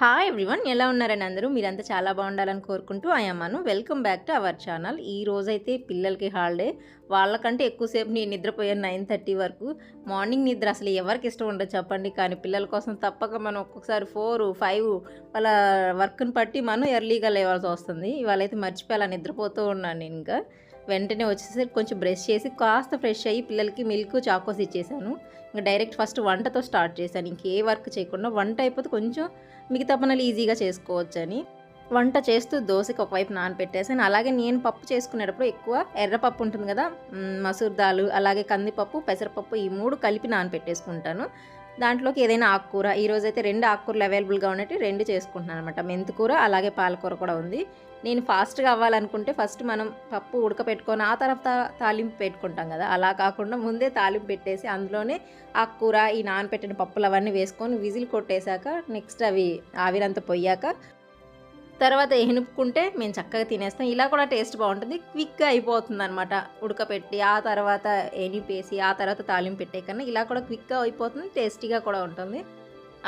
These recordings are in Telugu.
హాయ్ ఎవ్రీవన్ ఎలా ఉన్నారని అందరూ? మీరంతా చాలా బాగుండాలని కోరుకుంటూ అయ్యమ్మను welcome back to our channel ఈ రోజైతే పిల్లలకి హాలిడే వాళ్ళకంటే ఎక్కువసేపు నేను నిద్రపోయాను నైన్ థర్టీ వరకు. మార్నింగ్ నిద్ర అసలు ఎవరికి ఇష్టం ఉండదు చెప్పండి. కానీ పిల్లల కోసం తప్పక మనం ఒక్కొక్కసారి ఫోర్ ఫైవ్ వాళ్ళ వర్క్ని బట్టి మనం ఎర్లీగా లేవాల్సి వస్తుంది. ఇవాళ అయితే మర్చిపోయి అలా నిద్రపోతూ ఉన్నాను నేను ఇంకా. వెంటనే వచ్చేసరికి కొంచెం బ్రష్ చేసి కాస్త ఫ్రెష్ అయ్యి పిల్లలకి మిల్క్ చాకోస్ ఇచ్చేసాను. ఇంకా డైరెక్ట్ ఫస్ట్ వంటతో స్టార్ట్ చేశాను. ఇంకే వర్క్ చేయకుండా వంట అయిపోతే కొంచెం మిగతా పనులు ఈజీగా చేసుకోవచ్చు అని వంట చేస్తూ దోశకి ఒకవైపు నానబెట్టేసాను అలాగే నేను పప్పు చేసుకునేటప్పుడు ఎక్కువ ఎర్రపప్పు ఉంటుంది కదా మసూర్ దాలు అలాగే కందిపప్పు పెసరపప్పు ఈ మూడు కలిపి నానబెట్టేసుకుంటాను దాంట్లోకి ఏదైనా ఆకుకూర ఈరోజైతే అయితే రెండు ఆకుకూరలు అవైలబుల్గా ఉన్నట్టు రెండు చేసుకుంటున్నాను అనమాట మెంతికూర అలాగే పాలకూర కూడా ఉంది. నేను ఫాస్ట్గా అవ్వాలనుకుంటే ఫస్ట్ మనం పప్పు ఉడకపెట్టుకొని ఆ తర్వాత తాలింపు పెట్టుకుంటాం కదా. అలా కాకుండా ముందే తాలింపు పెట్టేసి అందులోనే ఆకుకూర ఈ నానబెట్టిన పప్పులు అవన్నీ వేసుకొని విజిల్ కొట్టేశాక నెక్స్ట్ అవి ఆవిరంతా పొయ్యాక తర్వాత ఎనుపుకుంటే మేము చక్కగా తినేస్తాం. ఇలా కూడా టేస్ట్ బాగుంటుంది. క్విక్గా అయిపోతుంది అనమాట ఉడకపెట్టి ఆ తర్వాత ఎనిపేసి ఆ తర్వాత తాలింపు పెట్టే కన్నా ఇలా కూడా క్విక్గా అయిపోతుంది. టేస్టీగా కూడా ఉంటుంది.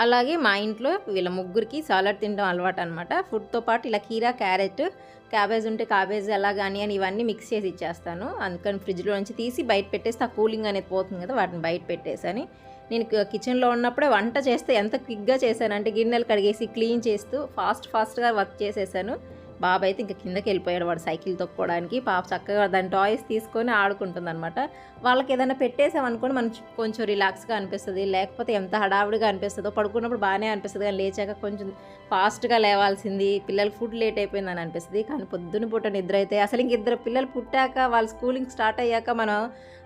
అలాగే మా ఇంట్లో వీళ్ళ ముగ్గురికి సాలడ్ తినడం అలవాటు అనమాట ఫుడ్తో పాటు ఇలా కీరా క్యారెట్ క్యాబేజ్ ఉంటే క్యాబేజ్ ఎలా కానీ అని ఇవన్నీ మిక్స్ చేసి ఇచ్చేస్తాను. అందుకని ఫ్రిడ్జ్లో నుంచి తీసి బయట పెట్టేస్తే ఆ కూలింగ్ అనేది పోతుంది కదా వాటిని బయట పెట్టేసి నేను కిచెన్లో ఉన్నప్పుడే వంట చేస్తే ఎంత క్విక్గా చేశానంటే గిన్నెలు కడిగేసి క్లీన్ చేస్తూ ఫాస్ట్ ఫాస్ట్గా వర్క్ చేసేసాను. బాబు అయితే ఇంకా కిందకి వెళ్ళిపోయాడు వాడు సైకిల్ తొక్కోవడానికి పాప చక్కగా దాని టాయ్స్ తీసుకొని ఆడుకుంటుంది అనమాట వాళ్ళకి ఏదైనా పెట్టేసామనుకోండి మనం కొంచెం రిలాక్స్గా అనిపిస్తుంది. లేకపోతే ఎంత హడావుడిగా అనిపిస్తుందో పడుకున్నప్పుడు బాగానే అనిపిస్తుంది కానీ లేచాక కొంచెం ఫాస్ట్గా లేవాల్సింది పిల్లలు ఫుడ్ లేట్ అయిపోయిందని అనిపిస్తుంది. కానీ పొద్దున పూట నిద్ర అయితే అసలు ఇంక ఇద్దరు పిల్లలు పుట్టాక వాళ్ళ స్కూలింగ్ స్టార్ట్ అయ్యాక మనం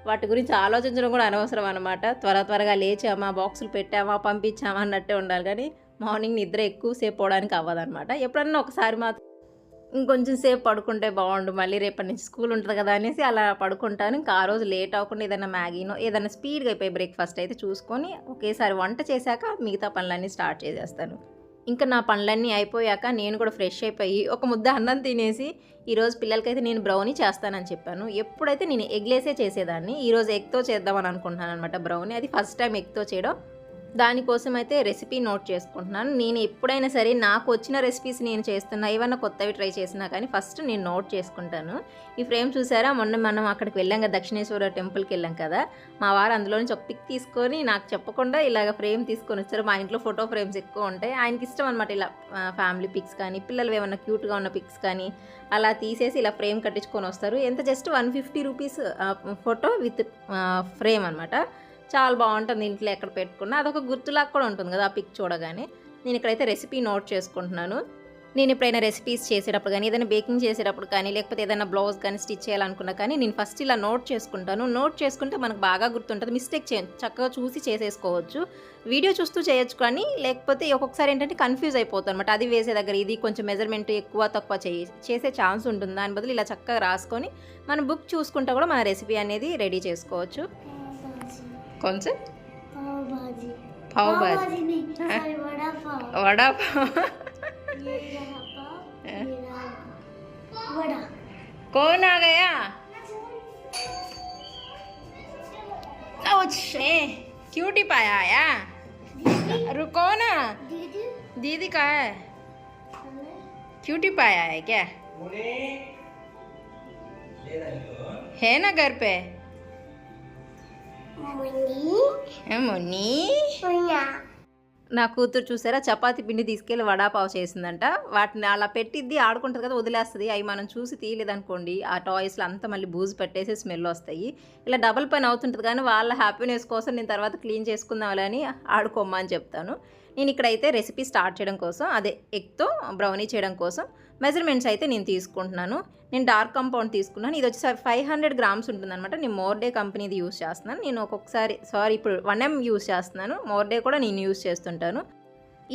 వాటి గురించి ఆలోచించడం కూడా అనవసరం అనమాట త్వర త్వరగా లేచామా బాక్సులు పెట్టామా పంపించామా అన్నట్టే ఉండాలి. కానీ మార్నింగ్ నిద్ర ఎక్కువసేపు పోవడానికి అవ్వదనమాట ఎప్పుడన్నా ఒకసారి మాత్రం ఇంకొంచెం సేపు పడుకుంటే బాగుండు మళ్ళీ రేపటి నుంచి స్కూల్ ఉంటుంది కదా అనేసి అలా పడుకుంటాను. ఇంకా ఆ రోజు లేట్ అవ్వకుండా ఏదైనా మ్యాగీనో ఏదైనా స్పీడ్గా అయిపోయి బ్రేక్ఫాస్ట్ అయితే చూసుకొని ఒకేసారి వంట చేశాక మిగతా పనులన్నీ స్టార్ట్ చేసేస్తాను. ఇంకా నా పనులన్నీ అయిపోయాక నేను కూడా ఫ్రెష్ అయిపోయి ఒక ముద్ద అన్నం తినేసి ఈరోజు పిల్లలకైతే నేను బ్రౌనీ చేస్తానని చెప్పాను. ఎప్పుడైతే నేను ఎగ్లేసే చేసేదాన్ని ఈరోజు ఎగ్తో చేద్దామని అనుకుంటున్నాను అనమాట బ్రౌనీ. అది ఫస్ట్ టైం ఎగ్తో చేయడం. దానికోసం అయితే రెసిపీ నోట్ చేసుకుంటున్నాను. నేను ఎప్పుడైనా సరే నాకు వచ్చిన రెసిపీస్ నేను చేస్తున్నా ఏమన్నా కొత్తవి ట్రై చేసినా కానీ ఫస్ట్ నేను నోట్ చేసుకుంటాను. ఈ ఫ్రేమ్ చూసారా? మొన్న మనం అక్కడికి వెళ్ళాం కదా దక్షిణేశ్వర టెంపుల్కి వెళ్ళాం కదా. మా వారు అందులో నుంచి ఒక పిక్ తీసుకొని నాకు చెప్పకుండా ఇలాగ ఫ్రేమ్ తీసుకొని వచ్చారు. మా ఇంట్లో ఫోటో ఫ్రేమ్స్ ఎక్కువ ఉంటాయి. ఆయనకి ఇష్టం అనమాట ఇలా ఫ్యామిలీ పిక్స్ కానీ పిల్లలు ఏమన్నా క్యూట్గా ఉన్న పిక్స్ కానీ అలా తీసేసి ఇలా ఫ్రేమ్ కట్టించుకొని వస్తారు. ఎంత just one fifty rupees photo with frame అనమాట చాలా బాగుంటుంది ఇంట్లో ఎక్కడ పెట్టుకున్నా. అదొక గుర్తులాగా కూడా ఉంటుంది కదా ఆ పిక్ చూడగానే. నేను ఇక్కడైతే రెసిపీ నోట్ చేసుకుంటున్నాను. నేను ఎప్పుడైనా రెసిపీస్ చేసేటప్పుడు కానీ ఏదైనా బేకింగ్ చేసేటప్పుడు కానీ లేకపోతే ఏదైనా బ్లౌజ్ కానీ స్టిచ్ చేయాలనుకున్నా కానీ నేను ఫస్ట్ ఇలా నోట్ చేసుకుంటాను. నోట్ చేసుకుంటే మనకు బాగా గుర్తుంటుంది. మిస్టేక్ చే చక్కగా చూసి చేసేసుకోవచ్చు. వీడియో చూస్తూ చేయొచ్చు కానీ లేకపోతే ఒక్కొక్కసారి ఏంటంటే కన్ఫ్యూజ్ అయిపోతుంది అనమాట అది వేసే దగ్గర ఇది కొంచెం మెజర్మెంట్ ఎక్కువ తక్కువ చేసే ఛాన్స్ ఉంటుంది. దాని బదులు ఇలా చక్కగా రాసుకొని మన బుక్ చూసుకుంటా కూడా మన రెసిపీ అనేది రెడీ చేసుకోవచ్చు. कौन से? हाँ? पाव भाजी पाव भाजी वड़ा पाव वड़ा। पाव कौन आ गया? क्यूटी पाया आया? रुको ना दीदी। दीदी कहा है? क्यूटी पाया है क्या? है ना घर पे? ముని? నా కూతురు చూసారా? చపాతి పిండి తీసుకెళ్ళి వడాపావు చేసిందంట. వాటిని అలా పెట్టిద్ది ఆడుకుంటుంది కదా వదిలేస్తుంది. అవి మనం చూసి తీయలేదనుకోండి ఆ టాయ్స్లో అంతా మళ్ళీ బూజు పెట్టేసి స్మెల్ వస్తాయి. ఇలా డబల్ పని అవుతుంటుంది కానీ వాళ్ళ హ్యాపీనెస్ కోసం నేను తర్వాత క్లీన్ చేసుకుందాం అని ఆడుకోమ్మా అని చెప్తాను. నేను ఇక్కడైతే రెసిపీ స్టార్ట్ చేయడం కోసం అదే ఎగ్తో బ్రౌనీ చేయడం కోసం మెజర్మెంట్స్ అయితే నేను తీసుకుంటున్నాను. నేను డార్క్ కంపౌండ్ తీసుకున్నాను. ఇది వచ్చేసరి ఫైవ్ హండ్రెడ్ గ్రామ్స్ ఉంటుందన్నమాట. నేను మోర్డే కంపెనీది యూస్ చేస్తున్నాను. నేను ఒక్కొక్కసారి సారీ ఇప్పుడు వన్ ఎం యూస్ చేస్తున్నాను. మోర్డే కూడా నేను యూస్ చేస్తుంటాను.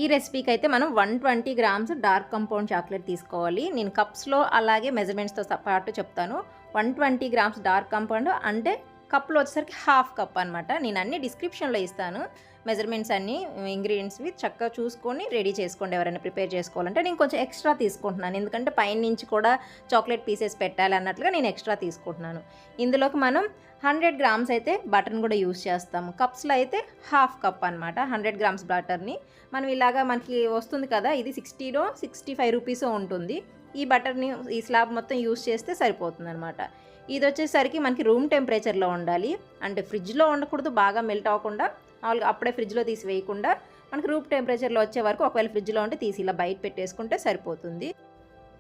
ఈ రెసిపీకి అయితే మనం one twenty grams dark compound chocolate తీసుకోవాలి. నేను కప్స్లో అలాగే మెజర్మెంట్స్తో పాటు చెప్తాను. One twenty grams dark compound అంటే కప్లో వచ్చేసరికి హాఫ్ కప్ అనమాట నేను అన్ని డిస్క్రిప్షన్లో ఇస్తాను. మెజర్మెంట్స్ అన్నీ ఇంగ్రీడియంట్స్వి చక్కగా చూసుకొని రెడీ చేసుకోండి ఎవరైనా ప్రిపేర్ చేసుకోవాలంటే. నేను కొంచెం ఎక్స్ట్రా తీసుకుంటున్నాను. ఎందుకంటే పైన నుంచి కూడా చాక్లెట్ పీసెస్ పెట్టాలి అన్నట్లుగా నేను ఎక్స్ట్రా తీసుకుంటున్నాను. ఇందులోకి మనం హండ్రెడ్ గ్రామ్స్ అయితే బటర్ని కూడా యూస్ చేస్తాము. కప్స్లో అయితే హాఫ్ కప్ అనమాట హండ్రెడ్ గ్రామ్స్ బటర్ని. మనం ఇలాగా మనకి వస్తుంది కదా ఇది సిక్స్టీలో సిక్స్టీ ఫైవ్ రూపీస్ ఉంటుంది. ఈ బటర్ని ఈ స్లాబ్ మొత్తం యూస్ చేస్తే సరిపోతుంది అనమాట ఇది వచ్చేసరికి మనకి రూమ్ టెంపరేచర్లో ఉండాలి. అంటే ఫ్రిడ్జ్లో ఉండకూడదు బాగా మెల్ట్ అవ్వకుండా మామూలుగా అప్పుడే ఫ్రిడ్జ్లో తీసి వేయకుండా మనకి రూమ్ టెంపరేచర్లో వచ్చే వరకు ఒకవేళ ఫ్రిడ్జ్లో ఉంటే తీసి ఇలా బయట పెట్టేసుకుంటే సరిపోతుంది.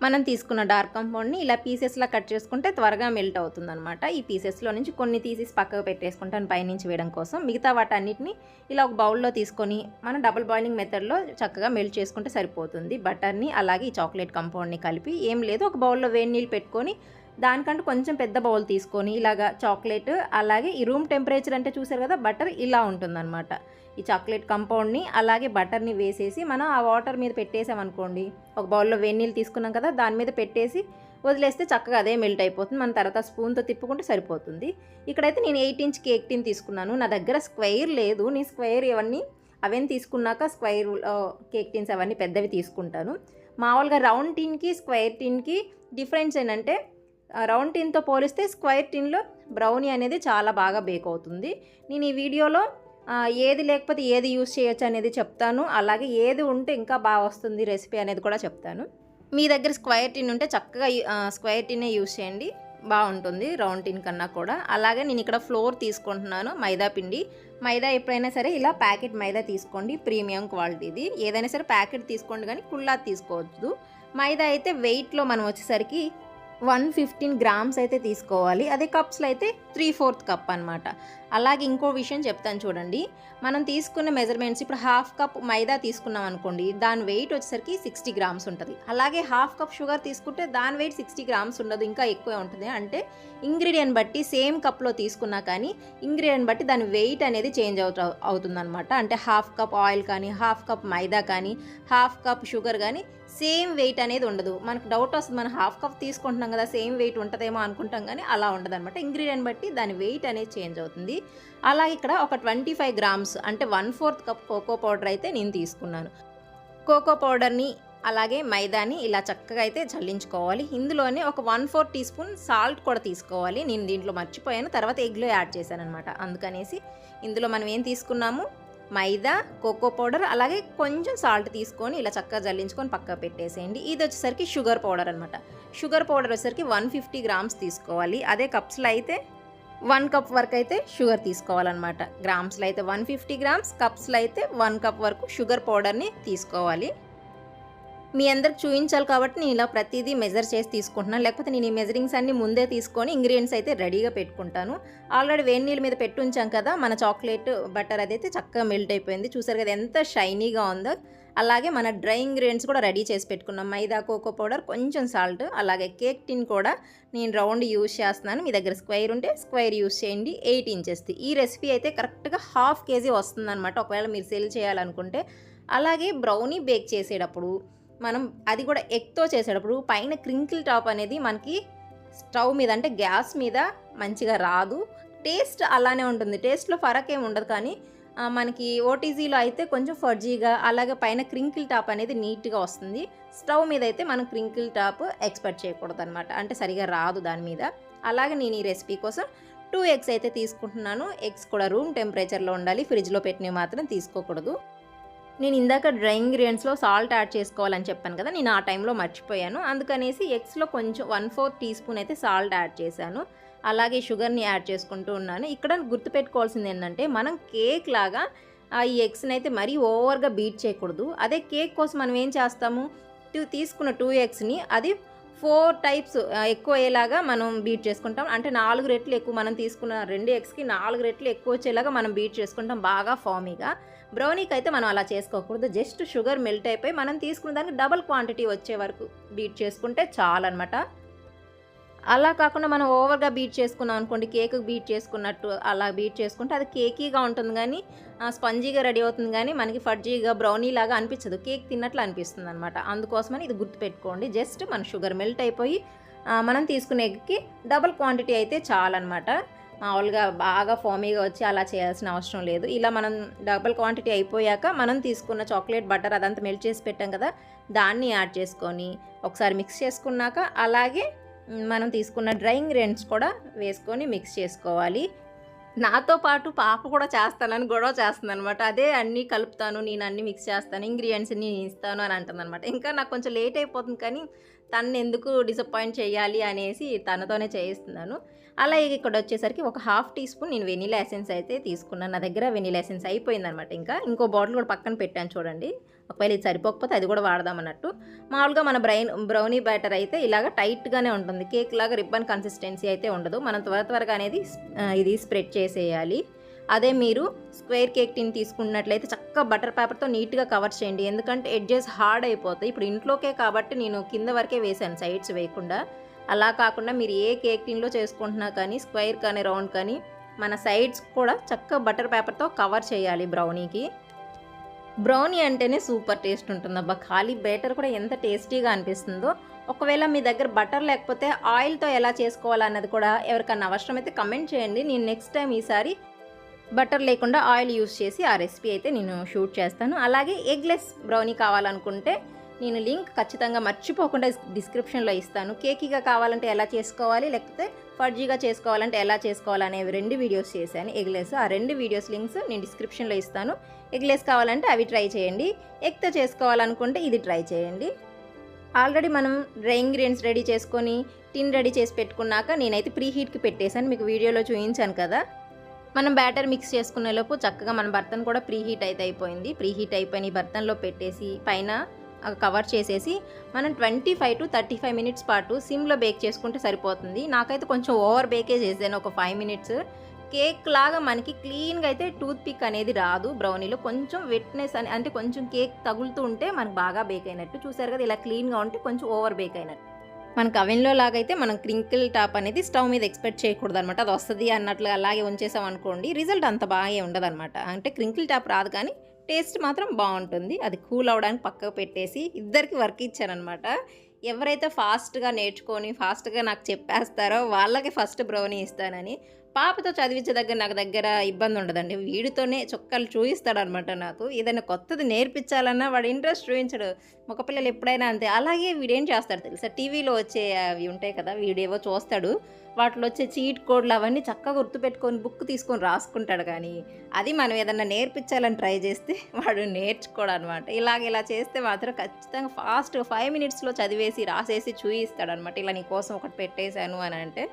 మనం తీసుకున్న డార్క్ కంపౌండ్ని ఇలా పీసెస్లా కట్ చేసుకుంటే త్వరగా మెల్ట్ అవుతుంది అనమాట ఈ పీసెస్లో నుంచి కొన్ని తీసి పక్కకు పెట్టేసుకుంటాను పైనుంచి వేయడం కోసం. మిగతా వాటన్నిటిని ఇలా ఒక బౌల్లో తీసుకొని మనం డబుల్ బాయిలింగ్ మెథడ్లో చక్కగా మెల్ట్ చేసుకుంటే సరిపోతుంది. బటర్ని అలాగే ఈ చాక్లెట్ కంపౌండ్ని కలిపి ఏం లేదు ఒక బౌల్లో వేడి నీళ్ళు పెట్టుకొని దానికంటే కొంచెం పెద్ద బౌల్ తీసుకొని ఇలాగా చాక్లెట్ అలాగే ఈ రూమ్ టెంపరేచర్ అంటే చూసారు కదా బటర్ ఇలా ఉంటుందన్నమాట. ఈ చాక్లెట్ కంపౌండ్ని అలాగే బటర్ని వేసేసి మనం ఆ వాటర్ మీద పెట్టేసామనుకోండి ఒక బౌల్లో వేడి నీళ్ళు తీసుకున్నాం కదా దాని మీద పెట్టేసి వదిలేస్తే చక్కగా అదే మెల్ట్ అయిపోతుంది. మన తర్వాత స్పూన్తో తిప్పుకుంటే సరిపోతుంది. ఇక్కడైతే నేను ఎయిట్ ఇంచ్ కేక్ టిన్ తీసుకున్నాను. నా దగ్గర స్క్వైర్ లేదు. నీ స్క్వైర్ ఇవన్నీ అవన్నీ తీసుకున్నాక స్క్వైర్ కేక్ టిన్స్ అవన్నీ పెద్దవి తీసుకుంటాను. మామూలుగా రౌండ్ టిన్కి స్క్వైర్ టిన్కి డిఫరెన్స్ ఏంటంటే రౌండ్ టిన్తో పోలిస్తే స్క్వైర్ టిన్లో బ్రౌనీ అనేది చాలా బాగా బేక్ అవుతుంది. నేను ఈ వీడియోలో ఏది లేకపోతే ఏది యూస్ చేయొచ్చు అనేది చెప్తాను. అలాగే ఏది ఉంటే ఇంకా బాగా వస్తుంది రెసిపీ అనేది కూడా చెప్తాను. మీ దగ్గర స్క్వైర్ టిన్ ఉంటే చక్కగా స్క్వైర్ టిన్నే యూస్ చేయండి. బాగుంటుంది రౌండ్ టిన్ కన్నా కూడా. అలాగే నేను ఇక్కడ ఫ్లోర్ తీసుకుంటున్నాను మైదా పిండి. మైదా ఎప్పుడైనా సరే ఇలా ప్యాకెట్ మైదా తీసుకోండి ప్రీమియం క్వాలిటీది. ఏదైనా సరే ప్యాకెట్ తీసుకోండి కానీ కుళ్ళా తీసుకోవద్దు. మైదా అయితే వెయిట్లో మనం వచ్చేసరికి వన్ ఫిఫ్టీన్ గ్రామ్స్ అయితే తీసుకోవాలి. అదే కప్స్లో అయితే త్రీ ఫోర్త్ కప్ అనమాట అలాగే ఇంకో విషయం చెప్తాను చూడండి. మనం తీసుకున్న మెజర్మెంట్స్ ఇప్పుడు హాఫ్ కప్ మైదా తీసుకున్నాం అనుకోండి దాని వెయిట్ వచ్చేసరికి సిక్స్టీ గ్రామ్స్ ఉంటుంది. అలాగే హాఫ్ కప్ షుగర్ తీసుకుంటే దాని వెయిట్ సిక్స్టీ గ్రామ్స్ ఉండదు ఇంకా ఎక్కువే ఉంటుంది. అంటే ఇంగ్రీడియంట్ బట్టి సేమ్ కప్లో తీసుకున్నా కానీ ఇంగ్రీడియంట్ బట్టి దాని వెయిట్ అనేది చేంజ్ అవుత అవుతుందన్నమాట. అంటే హాఫ్ కప్ ఆయిల్ కానీ హాఫ్ కప్ మైదా కానీ హాఫ్ కప్ షుగర్ కానీ సేమ్ వెయిట్ అనేది ఉండదు. మనకు డౌట్ వస్తుంది మనం హాఫ్ కప్ తీసుకుంటున్నాం కదా సేమ్ వెయిట్ ఉంటుందేమో అనుకుంటాం కానీ అలా ఉండదు అనమాట ఇంగ్రీడియంట్ బట్టి దాని వెయిట్ అనేది చేంజ్ అవుతుంది. అలా ఇక్కడ ఒక ట్వంటీ ఫైవ్ గ్రామ్స్ అంటే one fourth cup cocoa powder అయితే నేను తీసుకున్నాను. కోకో పౌడర్ని అలాగే మైదాని ఇలా చక్కగా అయితే చల్లించుకోవాలి. ఇందులోనే ఒక one four teaspoon salt కూడా తీసుకోవాలి. నేను దీంట్లో మర్చిపోయాను. తర్వాత ఎగ్లో యాడ్ చేశాను అనమాట అందుకనేసి ఇందులో మనం ఏం తీసుకున్నాము? మైదా కోకో పౌడర్ అలాగే కొంచెం సాల్ట్ తీసుకొని ఇలా చక్కగా జల్లించుకొని పక్కకు పెట్టేసేయండి. ఇది వచ్చేసరికి షుగర్ పౌడర్ అనమాట షుగర్ పౌడర్ వచ్చేసరికి వన్ ఫిఫ్టీ గ్రామ్స్ తీసుకోవాలి. అదే కప్స్లో అయితే వన్ కప్ వరకు అయితే షుగర్ తీసుకోవాలన్నమాట. గ్రామ్స్లో అయితే వన్ ఫిఫ్టీ గ్రామ్స్ కప్స్లో అయితే వన్ కప్ వరకు షుగర్ పౌడర్ని తీసుకోవాలి. మీ అందరికి చూపించాలి కాబట్టి నేను ఇలా ప్రతిదీ మెజర్ చేసి తీసుకుంటున్నాను. లేకపోతే నేను ఈ మెజరింగ్స్ అన్ని ముందే తీసుకొని ఇంగ్రీడియంట్స్ అయితే రెడీగా పెట్టుకుంటాను. ఆల్రెడీ వేడి నీళ్ళ మీద పెట్టి ఉంచాం కదా మన చాక్లెట్ బటర్ అదైతే చక్కగా మెల్ట్ అయిపోయింది. చూసారు కదా ఎంత షైనీగా ఉందో. అలాగే మన డ్రై ఇంగ్రీడియంట్స్ కూడా రెడీ చేసి పెట్టుకున్నాం. మైదా కోకో పౌడర్ కొంచెం సాల్ట్ అలాగే కేక్ టిన్ కూడా నేను రౌండ్ యూస్ చేస్తున్నాను. మీ దగ్గర స్క్వైర్ ఉంటే స్క్వైర్ యూస్ చేయండి. ఎయిట్ ఇంచెస్ది ఈ రెసిపీ అయితే కరెక్ట్గా హాఫ్ కేజీ వస్తుందన్నమాట. ఒకవేళ మీరు సేల్ చేయాలనుకుంటే. అలాగే బ్రౌనీ బేక్ చేసేటప్పుడు మనం అది కూడా ఎగ్తో చేసేటప్పుడు పైన క్రింకిల్ టాప్ అనేది మనకి స్టవ్ మీద అంటే గ్యాస్ మీద మంచిగా రాదు. టేస్ట్ అలానే ఉంటుంది. టేస్ట్లో ఫరక్ ఏమి ఉండదు కానీ మనకి ఓటీజీలో అయితే కొంచెం ఫర్జీగా అలాగే పైన క్రింకిల్ టాప్ అనేది నీట్గా వస్తుంది. స్టవ్ మీద అయితే మనం క్రింకిల్ టాప్ ఎక్స్పెక్ట్ చేయకూడదు అనమాట అంటే సరిగా రాదు దాని మీద. అలాగే నేను ఈ రెసిపీ కోసం టూ ఎగ్స్ అయితే తీసుకుంటున్నాను. ఎగ్స్ కూడా రూమ్ టెంపరేచర్లో ఉండాలి. ఫ్రిడ్జ్లో పెట్టినవి మాత్రం తీసుకోకూడదు. నేను ఇందాక డ్రై ఇంగ్రీడియంట్స్లో సాల్ట్ యాడ్ చేసుకోవాలని చెప్పాను కదా నేను ఆ టైంలో మర్చిపోయాను. అందుకనేసి ఎగ్స్లో కొంచెం వన్ ఫోర్ టీ స్పూన్ అయితే సాల్ట్ యాడ్ చేశాను. అలాగే షుగర్ని యాడ్ చేసుకుంటూ ఉన్నాను. ఇక్కడ గుర్తుపెట్టుకోవాల్సింది ఏంటంటే మనం కేక్ లాగా ఆ, ఈ ఎగ్స్ని అయితే మరీ ఓవర్గా బీట్ చేయకూడదు. అదే కేక్ కోసం మనం ఏం చేస్తాము? టూ తీసుకున్న టూ ఎగ్స్ని అది ఫోర్ టైప్స్ ఎక్కువ అయ్యేలాగా మనం బీట్ చేసుకుంటాం. అంటే నాలుగు రెట్లు ఎక్కువ మనం తీసుకున్న రెండు ఎగ్స్కి నాలుగు రెట్లు ఎక్కువ వచ్చేలాగా మనం బీట్ చేసుకుంటాం బాగా ఫామీగా బ్రౌనీకి అయితే మనం అలా చేసుకోకూడదు. జస్ట్ షుగర్ మెల్ట్ అయిపోయి మనం తీసుకున్న దానికి డబల్ క్వాంటిటీ వచ్చే వరకు బీట్ చేసుకుంటే చాలన్నమాట. అలా కాకుండా మనం ఓవర్గా బీట్ చేసుకున్నాం అనుకోండి కేక్ బీట్ చేసుకున్నట్టు అలా బీట్ చేసుకుంటే అది కేకీగా ఉంటుంది కానీ స్పంజీగా రెడీ అవుతుంది కానీ మనకి ఫడ్జీగా బ్రౌనీ లాగా అనిపించదు. కేక్ తిన్నట్లు అనిపిస్తుంది అనమాట అందుకోసమని ఇది గుర్తుపెట్టుకోండి. జస్ట్ మన షుగర్ మెల్ట్ అయిపోయి మనం తీసుకునే ఎగ్కి డబుల్ క్వాంటిటీ అయితే చాలన్నమాట. మామూలుగా బాగా ఫోమీగా వచ్చి అలా చేయాల్సిన అవసరం లేదు. ఇలా మనం డబుల్ క్వాంటిటీ అయిపోయాక మనం తీసుకున్న చాక్లెట్ బటర్ అదంతా మెల్ట్ చేసి పెట్టాం కదా దాన్ని యాడ్ చేసుకొని ఒకసారి మిక్స్ చేసుకున్నాక అలాగే మనం తీసుకున్న డ్రై ఇంగ్రీడియంట్స్ కూడా వేసుకొని మిక్స్ చేసుకోవాలి. నాతో పాటు పాప కూడా చేస్తానని గొడవ చేస్తుంది అనమాట అదే అన్నీ కలుపుతాను నేను అన్నీ మిక్స్ చేస్తాను ఇంగ్రీడియంట్స్ నేను ఇస్తాను అని అంటుంది అనమాట ఇంకా నాకు కొంచెం లేట్ అయిపోతుంది కానీ తను ఎందుకు డిసప్పాయింట్ చేయాలి అనేసి తనతోనే చేయిస్తున్నాను. అలాగే ఇక్కడ వచ్చేసరికి ఒక హాఫ్ టీ స్పూన్ నేను వెనీలా ఎసెన్స్ అయితే తీసుకున్నాను. నా దగ్గర వెనీలా ఎసెన్స్ అయిపోయిందనమాట ఇంకా. ఇంకో బాటిల్ కూడా పక్కన పెట్టాను చూడండి. ఒకవేళ ఇది సరిపోకపోతే అది కూడా వాడదాం అన్నట్టు. మామూలుగా మన బ్రైన్ బ్రౌనీ బ్యాటర్ అయితే ఇలాగ టైట్గానే ఉంటుంది. కేక్ లాగా రిబ్బన్ కన్సిస్టెన్సీ అయితే ఉండదు. మనం త్వర త్వరగా అనేది ఇది స్ప్రెడ్ చేసేయాలి. అదే మీరు స్క్వేర్ కేక్ టిన్ తీసుకున్నట్లయితే చక్కగా బటర్ పేపర్తో నీట్గా కవర్ చేయండి. ఎందుకంటే ఎడ్జెస్ హార్డ్ అయిపోతాయి. ఇప్పుడు ఇంట్లోకే కాబట్టి నేను కింద వరకే వేసాను సైడ్స్ వేయకుండా. అలా కాకుండా మీరు ఏ కేక్ టిన్లో చేసుకుంటున్నా కానీ స్క్వేర్ కానీ రౌండ్ కానీ మన సైడ్స్ కూడా చక్కగా బటర్ పేపర్తో కవర్ చేయాలి బ్రౌనీకి. బ్రౌనీ అంటేనే సూపర్ టేస్ట్ ఉంటుంది. అబ్బా ఖాళీ బేటర్ కూడా ఎంత టేస్టీగా అనిపిస్తుందో. ఒకవేళ మీ దగ్గర బటర్ లేకపోతే ఆయిల్తో ఎలా చేసుకోవాలన్నది కూడా ఎవరికన్నా అవసరమైతే కమెంట్ చేయండి. నేను నెక్స్ట్ టైం ఈసారి బటర్ లేకుండా ఆయిల్ యూస్ చేసి ఆ రెసిపీ అయితే నేను షూట్ చేస్తాను. అలాగే ఎగ్లెస్ బ్రౌనీ కావాలనుకుంటే నేను లింక్ ఖచ్చితంగా మర్చిపోకుండా డిస్క్రిప్షన్లో ఇస్తాను. కేకీగా కావాలంటే ఎలా చేసుకోవాలి లేకపోతే ఫర్జీగా చేసుకోవాలంటే ఎలా చేసుకోవాలనే రెండు వీడియోస్ చేశాను. ఎగ్లెస్ ఆ రెండు వీడియోస్ లింక్స్ నేను డిస్క్రిప్షన్లో ఇస్తాను. ఎగ్లెస్ కావాలంటే అవి ట్రై చేయండి. ఎగ్తో చేసుకోవాలనుకుంటే ఇది ట్రై చేయండి. ఆల్రెడీ మనం డ్రై ఇంగ్రీడియంట్స్ రెడీ చేసుకొని టిన్ రెడీ చేసి పెట్టుకున్నాక నేనైతే ప్రీ హీట్కి పెట్టేశాను. మీకు వీడియోలో చూపించాను కదా. మనం బ్యాటర్ మిక్స్ చేసుకునే లోపు చక్కగా మన బర్తన్ కూడా ప్రీ హీట్ అయితే అయిపోయింది. ప్రీ హీట్ అయిపోయిన ఈ బర్తన్లో పెట్టేసి పైన కవర్ చేసేసి మనం twenty five to thirty five minutes పాటు సిమ్లో బేక్ చేసుకుంటే సరిపోతుంది. నాకైతే కొంచెం ఓవర్ బేకే చేసాను ఒక ఫైవ్ మినిట్స్ కేక్ లాగా మనకి క్లీన్గా అయితే టూత్ పిక్ అనేది రాదు బ్రౌనీలో కొంచెం వెట్నెస్ అని అంటే కొంచెం కేక్ తగులుతూ ఉంటే మనకు బాగా బేక్ అయినట్టు. చూసారు కదా ఇలా క్లీన్గా ఉంటే కొంచెం ఓవర్ బేక్ అయినట్టు. మనకు అవెన్లో లాగైతే మనం క్రింకిల్ టాప్ అనేది స్టవ్ మీద ఎక్స్పెక్ట్ చేయకూడదు అనమాట అది వస్తుంది అన్నట్లు అలాగే ఉంచేసాం అనుకోండి రిజల్ట్ అంత బాగా ఉండదు అనమాట అంటే క్రింకిల్ టాప్ రాదు కానీ టేస్ట్ మాత్రం బాగుంటుంది. అది కూల్ అవడానికి పక్కకు పెట్టేసి ఇద్దరికి వర్క్ ఇచ్చానమాట ఎవరైతే ఫాస్ట్గా నేర్చుకొని ఫాస్ట్గా నాకు చెప్పేస్తారో వాళ్ళకి ఫస్ట్ బ్రౌనీ ఇస్తానని. పాపతో చదివించే దగ్గర నాకు దగ్గర ఇబ్బంది ఉండదండి. వీడితోనే చొక్కాలు చూపిస్తాడనమాట నాకు. ఏదైనా కొత్తది నేర్పించాలన్నా వాడు ఇంట్రెస్ట్ చూపించడు మగపిల్లలు ఎప్పుడైనా అంతే. అలాగే వీడేం చేస్తాడు తెలుసా? టీవీలో వచ్చే అవి ఉంటాయి కదా వీడేవో చూస్తాడు. వాటిలో వచ్చే చీట్ కోడ్లు అవన్నీ చక్కగా గుర్తుపెట్టుకొని బుక్ తీసుకొని రాసుకుంటాడు కానీ అది మనం ఏదన్నా నేర్పించాలని ట్రై చేస్తే వాడు నేర్చుకోడు అనమాట ఇలాగ ఇలా చేస్తే మాత్రం ఖచ్చితంగా ఫాస్ట్ ఫైవ్ మినిట్స్లో చదివేసి రాసేసి చూయిస్తాడు అనమాట ఇలా నీ కోసం ఒకటి పెట్టేశాను అని అంటే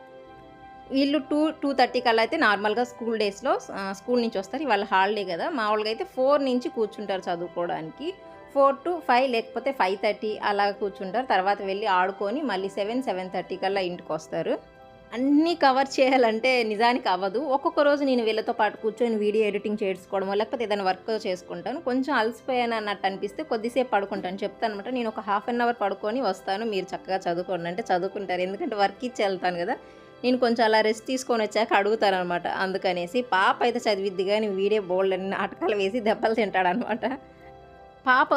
వీళ్ళు టూ టూ థర్టీ కల్లా అయితే నార్మల్గా స్కూల్ డేస్లో స్కూల్ నుంచి వస్తారు. ఇవాళ హాలిడే కదా. మామూలుగా అయితే ఫోర్ నుంచి కూర్చుంటారు చదువుకోవడానికి. ఫోర్ టు ఫైవ్ లేకపోతే ఫైవ్ థర్టీ అలా కూర్చుంటారు. తర్వాత వెళ్ళి ఆడుకొని మళ్ళీ సెవెన్ సెవెన్ థర్టీ కల్లా ఇంటికి వస్తారు. అన్నీ కవర్ చేయాలంటే నిజానికి అవ్వదు. ఒక్కొక్క రోజు నేను వీళ్ళతో పాటు కూర్చొని వీడియో ఎడిటింగ్ చేసుకోవడమో లేకపోతే ఏదైనా వర్క్ చేసుకుంటాను. కొంచెం అలసిపోయాను అన్నట్టు అనిపిస్తే కొద్దిసేపు పడుకుంటాను. చెప్తాను అనమాట నేను ఒక హాఫ్ అన్ అవర్ పడుకొని వస్తాను. మీరు చక్కగా చదువుకోండి. అంటే చదువుకుంటారు. ఎందుకంటే వర్క్ ఇచ్చి వెళ్తాను కదా. నేను కొంచెం అలా రెస్ట్ తీసుకొని వచ్చాక అడుగుతాను అనమాట అందుకనేసి పాప అయితే చదివిద్ది కానీ వీడే బోల్డ్ అని నాటకాలు వేసి దెబ్బలు తింటాడనమాట పాప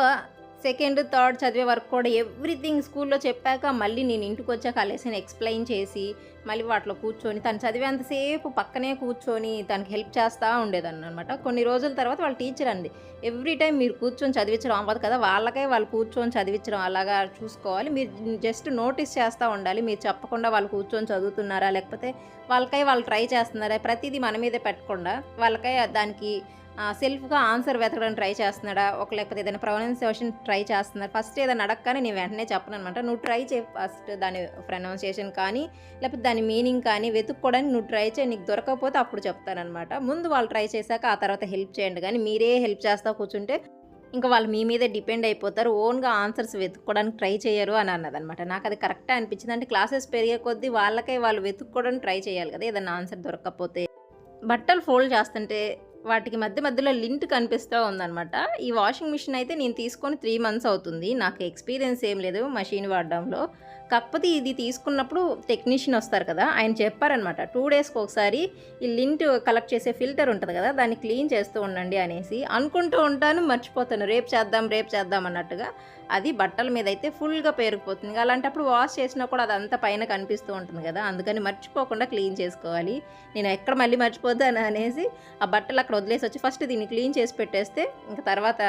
సెకండ్ థర్డ్ చదివే వరకు కూడా ఎవ్రీథింగ్ స్కూల్లో చెప్పాక మళ్ళీ నేను ఇంటికి వచ్చాక ఆ లెసన్ ఎక్స్ప్లెయిన్ చేసి మళ్ళీ వాటిలో కూర్చొని తను చదివేంతసేపు పక్కనే కూర్చొని తనకి హెల్ప్ చేస్తూ ఉండేదాన్ని అనమాట కొన్ని రోజుల తర్వాత వాళ్ళ టీచర్ అంది ఎవ్రీ టైం మీరు కూర్చొని చదివించడం అవ్వదు కదా వాళ్ళకే వాళ్ళు కూర్చొని చదివించడం అలాగా చూసుకోవాలి. మీరు జస్ట్ నోటీస్ చేస్తూ ఉండాలి. మీరు చెప్పకుండా వాళ్ళు కూర్చొని చదువుతున్నారా? లేకపోతే వాళ్ళకై వాళ్ళు ట్రై చేస్తున్నారా? ప్రతిదీ మన మీదే పెట్టకుండా వాళ్ళకై దానికి సెల్ఫ్గా ఆన్సర్ వెతకడానికి ట్రై చేస్తున్నాడా? ఒక లేకపోతే ఏదైనా ప్రొనౌన్సియేషన్ ట్రై చేస్తున్నాడు? ఫస్ట్ ఏదైనా అడగగానే నేను వెంటనే చెప్పను అనమాట నువ్వు ట్రై చేయి ఫస్ట్ దాని ప్రొనౌన్సియేషన్ కానీ లేకపోతే దాని మీనింగ్ కానీ వెతుక్కోవడానికి నువ్వు ట్రై చేయి. నీకు దొరకకపోతే అప్పుడు చెప్తానమాట ముందు వాళ్ళు ట్రై చేశాక ఆ తర్వాత హెల్ప్ చేయండి. కానీ మీరే హెల్ప్ చేస్తా కూర్చుంటే ఇంకా వాళ్ళు మీ మీదే డిపెండ్ అయిపోతారు. ఓన్గా ఆన్సర్స్ వెతుక్కోవడానికి ట్రై చేయరు అని అన్నదనమాట. నాకు అది కరెక్టే అనిపించింది. అంటే క్లాసెస్ పెరిగే కొద్దీ వాళ్ళకే వాళ్ళు వెతుక్కోవడానికి ట్రై చేయాలి కదా. ఏదైనా ఆన్సర్ దొరకకపోతే. బట్టలు ఫోల్డ్ చేస్తుంటే వాటికి మధ్య మధ్యలో లింట్ కనిపిస్తూ ఉందన్నమాట. ఈ వాషింగ్ మిషన్ అయితే నేను తీసుకొని త్రీ మంత్స్ అవుతుంది. నాకు ఎక్స్పీరియన్స్ ఏం లేదు మషిన్ వాడడంలో. కాకపోతే ఇది తీసుకున్నప్పుడు టెక్నీషియన్ వస్తారు కదా ఆయన చెప్పారనమాట టూ డేస్కి ఒకసారి ఈ లింట్ కలెక్ట్ చేసే ఫిల్టర్ ఉంటుంది కదా దాన్ని క్లీన్ చేస్తూ ఉండండి అనేసి అనుకుంటూ ఉంటాను మర్చిపోతాను. రేపు చేద్దాం రేపు చేద్దాం అన్నట్టుగా అది బట్టల మీద అయితే ఫుల్గా పేరుకుపోతుంది. అలాంటప్పుడు వాష్ చేసినా కూడా అదంతా పైన కనిపిస్తూ ఉంటుంది కదా అందుకని మర్చిపోకుండా క్లీన్ చేసుకోవాలి. నేను ఎక్కడ మళ్ళీ మర్చిపోద్దాను అనేసి ఆ బట్టలు అక్కడ వదిలేసి వచ్చి ఫస్ట్ దీన్ని క్లీన్ చేసి పెట్టేస్తే ఇంకా తర్వాత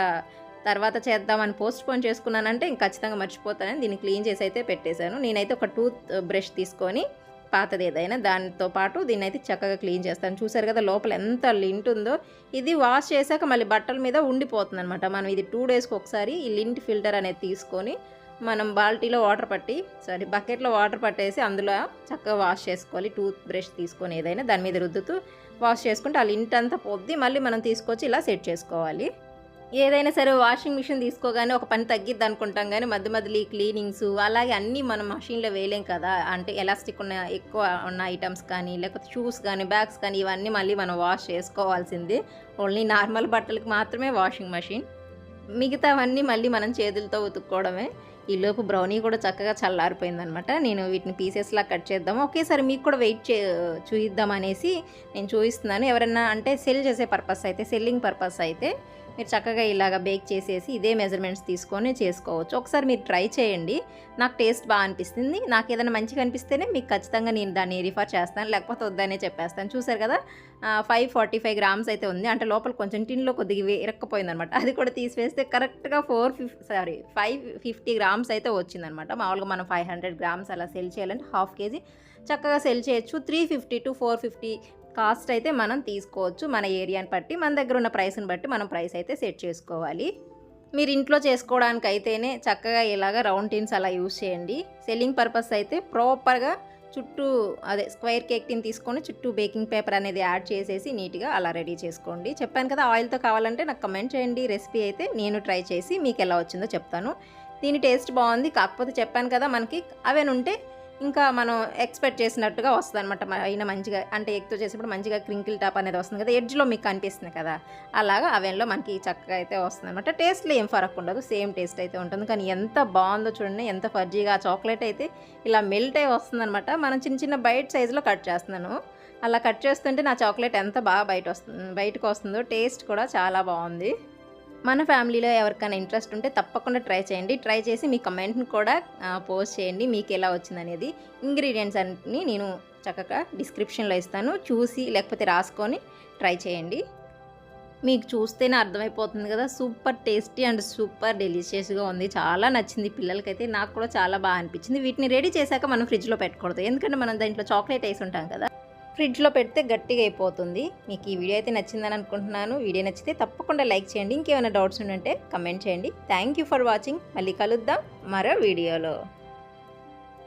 తర్వాత చేద్దామని పోస్ట్ పోన్ చేసుకున్నానంటే ఇంక ఖచ్చితంగా మర్చిపోతానని దీన్ని క్లీన్ చేసి అయితే పెట్టేశాను. నేనైతే ఒక టూత్ బ్రష్ తీసుకొని పాతది ఏదైనా దానితో పాటు దీన్ని అయితే చక్కగా క్లీన్ చేస్తాను. చూసారు కదా లోపల ఎంత లింట్ ఉందో. ఇది వాష్ చేశాక మళ్ళీ బట్టల మీద ఉండిపోతుంది అనమాట మనం ఇది టూ డేస్కి ఒకసారి ఈ లింట్ ఫిల్టర్ అనేది తీసుకొని మనం బాల్టీలో వాటర్ పట్టి సారీ బకెట్లో వాటర్ పట్టేసి అందులో చక్కగా వాష్ చేసుకోవాలి. టూత్ బ్రష్ తీసుకొని ఏదైనా దాని మీద రుద్దుతూ వాష్ చేసుకుంటే ఆ లింట్ అంతా పొద్ది. మళ్ళీ మనం తీసుకొచ్చి ఇలా సెట్ చేసుకోవాలి. ఏదైనా సరే వాషింగ్ మిషన్ తీసుకోగానే ఒక పని తగ్గిద్ది అనుకుంటాం కానీ మధ్య మధ్యలో ఈ క్లీనింగ్స్ అలాగే అన్నీ మనం మషిన్లో వేయలేం కదా. అంటే ఎలాస్టిక్ ఉన్న ఎక్కువ ఉన్న ఐటమ్స్ కానీ లేకపోతే షూస్ కానీ బ్యాగ్స్ కానీ ఇవన్నీ మళ్ళీ మనం వాష్ చేసుకోవాల్సింది. ఓన్లీ నార్మల్ బట్టలకు మాత్రమే వాషింగ్ మషిన్ మిగతావన్నీ మళ్ళీ మనం చేతులతో ఉతుక్కోవడమే. ఈలోపు బ్రౌనీ కూడా చక్కగా చల్లారిపోయిందనమాట. నేను వీటిని పీసెస్లా కట్ చేద్దాము ఒకేసారి మీకు కూడా వెయిట్ చే చూయిద్దాం అనేసి నేను చూపిస్తున్నాను ఎవరైనా అంటే సెల్ చేసే పర్పస్ అయితే సెల్లింగ్ పర్పస్ అయితే మీరు చక్కగా ఇలాగ బేక్ చేసేసి ఇదే మెజర్మెంట్స్ తీసుకొని చేసుకోవచ్చు. ఒకసారి మీరు ట్రై చేయండి. నాకు టేస్ట్ బాగా అనిపిస్తుంది. నాకు ఏదైనా మంచిగా అనిపిస్తేనే మీకు ఖచ్చితంగా నేను దాన్ని రిఫర్ చేస్తాను. లేకపోతే వద్దనే చెప్పేస్తాను. చూసారు కదా? ఫైవ్ ఫార్టీ ఫైవ్ గ్రామ్స్ అయితే ఉంది. అంటే లోపల కొంచెం టిన్లో కొద్దిగా ఇరక్కపోయింది అనమాట అది కూడా తీసివేస్తే కరెక్ట్గా four fif sorry five fifty grams అయితే వచ్చిందనమాట. మామూలుగా మనం ఫైవ్ హండ్రెడ్ గ్రామ్స్ అలా సెల్ చేయాలంటే హాఫ్ కేజీ చక్కగా సెల్ చేయొచ్చు. Three fifty to four fifty cost అయితే మనం తీసుకోవచ్చు. మన ఏరియాని బట్టి మన దగ్గర ఉన్న ప్రైస్ని బట్టి మనం ప్రైస్ అయితే సెట్ చేసుకోవాలి. మీరు ఇంట్లో చేసుకోవడానికి అయితేనే చక్కగా ఇలాగ రౌండ్ టిన్స్ అలా యూస్ చేయండి. సెల్లింగ్ పర్పస్ అయితే ప్రాపర్గా చుట్టూ అదే స్క్వేర్ కేక్ టిన్ తీసుకొని చుట్టూ బేకింగ్ పేపర్ అనేది యాడ్ చేసేసి నీట్గా అలా రెడీ చేసుకోండి. చెప్పాను కదా ఆయిల్తో కావాలంటే నాకు కమెంట్ చేయండి. రెసిపీ అయితే నేను ట్రై చేసి మీకు ఎలా వచ్చిందో చెప్తాను. దీని టేస్ట్ బాగుంది. కాకపోతే చెప్పాను కదా మనకి అవెన్ ఉంటే ఇంకా మనం ఎక్స్పెక్ట్ చేసినట్టుగా వస్తుంది అనమాట అయినా మంచిగా అంటే ఎగ్తో చేసినప్పుడు మంచిగా క్రింకిల్ టాప్ అనేది వస్తుంది కదా ఎడ్జ్లో మీకు కనిపిస్తుంది కదా అలాగా అవెన్లో మనకి చక్కగా అయితే వస్తుంది అనమాట టేస్ట్లో ఏం ఫరక్ ఉండదు సేమ్ టేస్ట్ అయితే ఉంటుంది. కానీ ఎంత బాగుందో చూడండి ఎంత ఫర్జీగా చాక్లెట్ అయితే ఇలా మెల్ట్ అయి వస్తుంది అనమాట మనం చిన్న చిన్న బైట్ సైజులో కట్ చేస్తున్నాను. అలా కట్ చేస్తుంటే నా చాక్లెట్ ఎంత బాగా బయట వస్తుంది బయటకు వస్తుందో టేస్ట్ కూడా చాలా బాగుంది. మన ఫ్యామిలీలో ఎవరికైనా ఇంట్రెస్ట్ ఉంటే తప్పకుండా ట్రై చేయండి. ట్రై చేసి మీ కమెంట్ని కూడా పోస్ట్ చేయండి. మీకు ఎలా వచ్చిందనేది ఇంగ్రీడియంట్స్ అన్ని నేను చక్కగా డిస్క్రిప్షన్లో ఇస్తాను. చూసి లేకపోతే రాసుకొని ట్రై చేయండి. మీకు చూస్తేనే అర్థమైపోతుంది కదా సూపర్ టేస్టీ అండ్ సూపర్ డెలిషియస్గా ఉంది. చాలా నచ్చింది పిల్లలకైతే నాకు కూడా చాలా బాగా అనిపించింది. వీటిని రెడీ చేశాక మనం ఫ్రిడ్జ్లో పెట్టకూడదు. ఎందుకంటే మనం దాంట్లో చాక్లెట్ వేసి ఉంటాం కదా. ఫ్రిడ్జ్లో పెడితే గట్టిగా అయిపోతుంది. మీకు ఈ వీడియో అయితే నచ్చిందని అనుకుంటున్నాను. వీడియో నచ్చితే తప్పకుండా లైక్ చేయండి. ఇంకేమైనా డౌట్స్ ఉంటే కమెంట్ చేయండి. థ్యాంక్ యూ ఫర్ వాచింగ్ మళ్ళీ కలుద్దాం మరో వీడియోలో.